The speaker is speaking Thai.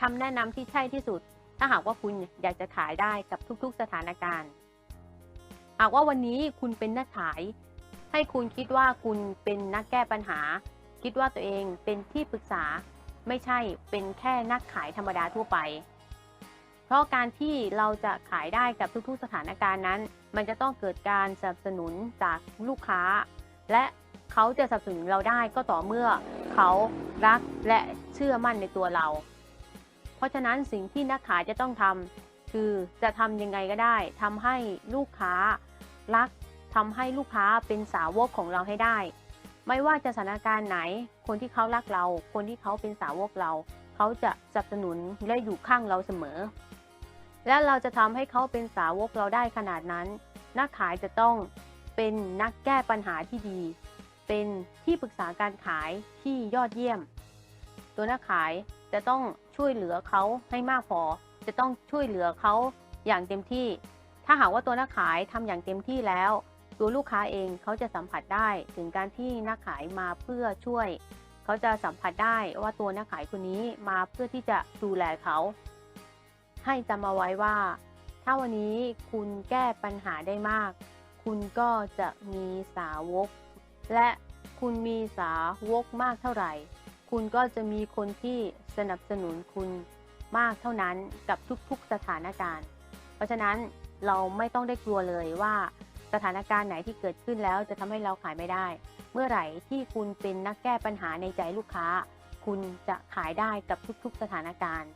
คำแนะนำที่ใช่ที่สุด ถ้าหากว่าคุณอยากจะขายได้กับทุกๆสถานการณ์ หากว่าวันนี้คุณเป็นนักขาย ให้คุณคิดว่าคุณเป็นนักแก้ปัญหา คิดว่าตัวเองเป็นที่ปรึกษา ไม่ใช่เป็นแค่นักขายธรรมดาทั่วไป เพราะการที่เราจะขายได้กับทุกๆสถานการณ์นั้น มันจะต้องเกิดการสนับสนุนจากลูกค้า และเขาจะสนับสนุนเราได้ก็ต่อเมื่อเขารักและเชื่อมั่นในตัวเรา เพราะฉะนั้นสิ่งที่นักขายจะต้องทำคือจะทำยังไงก็ได้ทำให้ลูกค้ารักทำให้ลูกค้าเป็นสาวกของเราให้ได้ ไม่ว่าจะสถานการณ์ไหน คนที่เขารักเรา คนที่เขาเป็นสาวกเรา เขาจะสนับสนุนและอยู่ข้างเราเสมอ และเราจะทำให้เขาเป็นสาวกเราได้ขนาดนั้น นักขายจะต้องเป็นนักแก้ปัญหาที่ดี เป็นที่ปรึกษาการขายที่ยอดเยี่ยม ตัวนักขาย จะต้องช่วยเหลือเขาให้มากพอ จะต้องช่วยเหลือเขาอย่างเต็มที่ ถ้าหากว่าตัวนักขายทำอย่างเต็มที่แล้ว ตัวลูกค้าเองเขาจะสัมผัสได้ถึงการที่นักขายมาเพื่อช่วย เขาจะสัมผัสได้ว่าตัวนักขายคนนี้มาเพื่อที่จะดูแลเขา ให้จำเอาไว้ว่า ถ้าวันนี้คุณแก้ปัญหาได้มาก คุณก็จะมีสาวก และคุณมีสาวกมากเท่าไหร่ คุณก็จะมีคนที่สนับสนุนคุณมากเท่านั้นกับทุกๆสถานการณ์ เพราะฉะนั้นเราไม่ต้องได้กลัวเลยว่าสถานการณ์ไหนที่เกิดขึ้นแล้วจะทำให้เราขายไม่ได้ เมื่อไหร่ที่คุณเป็นนักแก้ปัญหาในใจลูกค้า คุณจะขายได้กับทุกๆสถานการณ์